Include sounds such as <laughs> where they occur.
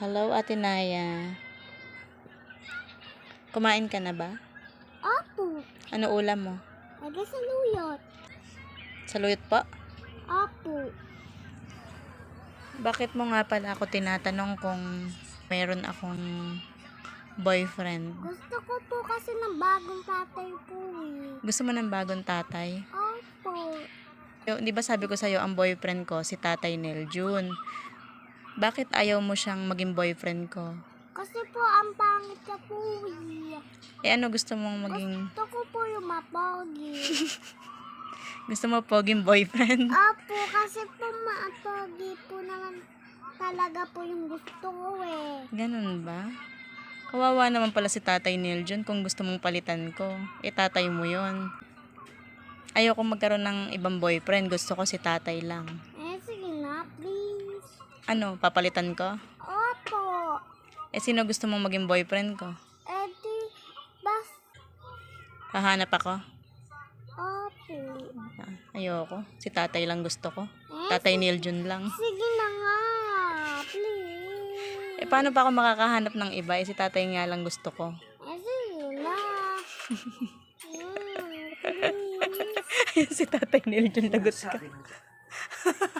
Hello, Ate Naya. Kumain ka na ba? Opo. Ano ulam mo? Lagay sa luyot. Saluyot po? Opo. Bakit mo nga pala ako tinatanong kung meron akong boyfriend? Gusto ko po kasi ng bagong tatay po eh. Gusto mo ng bagong tatay? Opo. Di ba sabi ko sa'yo, ang boyfriend ko, si Tatay Nel June. Bakit ayaw mo siyang maging boyfriend ko? Kasi po ang pangit ka po eh. Eh ano gusto mong maging, Gusto ko po yung mapogi. <laughs> gusto mo poging boyfriend? <laughs> Opo, kasi po mapogi po naman talaga po yung gusto ko eh. Ganun ba? Kawawa naman pala si Tatay Neil June kung gusto mong palitan ko. Eh, tatay mo yon. Ayoko magkaroon ng ibang boyfriend. Gusto ko si tatay lang. Eh, sige na, please. Ano, papalitan ko? Opo. Eh, sino gusto mong maging boyfriend ko? Eh di, bas, Hahanap ako? opo. Ah, ayoko. Si tatay lang gusto ko. Eh, Tatay Neil June lang. Sige na nga, please. Eh, paano pa ako makakahanap ng iba? Eh, si tatay nga lang gusto ko. Eh, sige na. mm, <laughs> si tatay Neil June lagot ka. <laughs>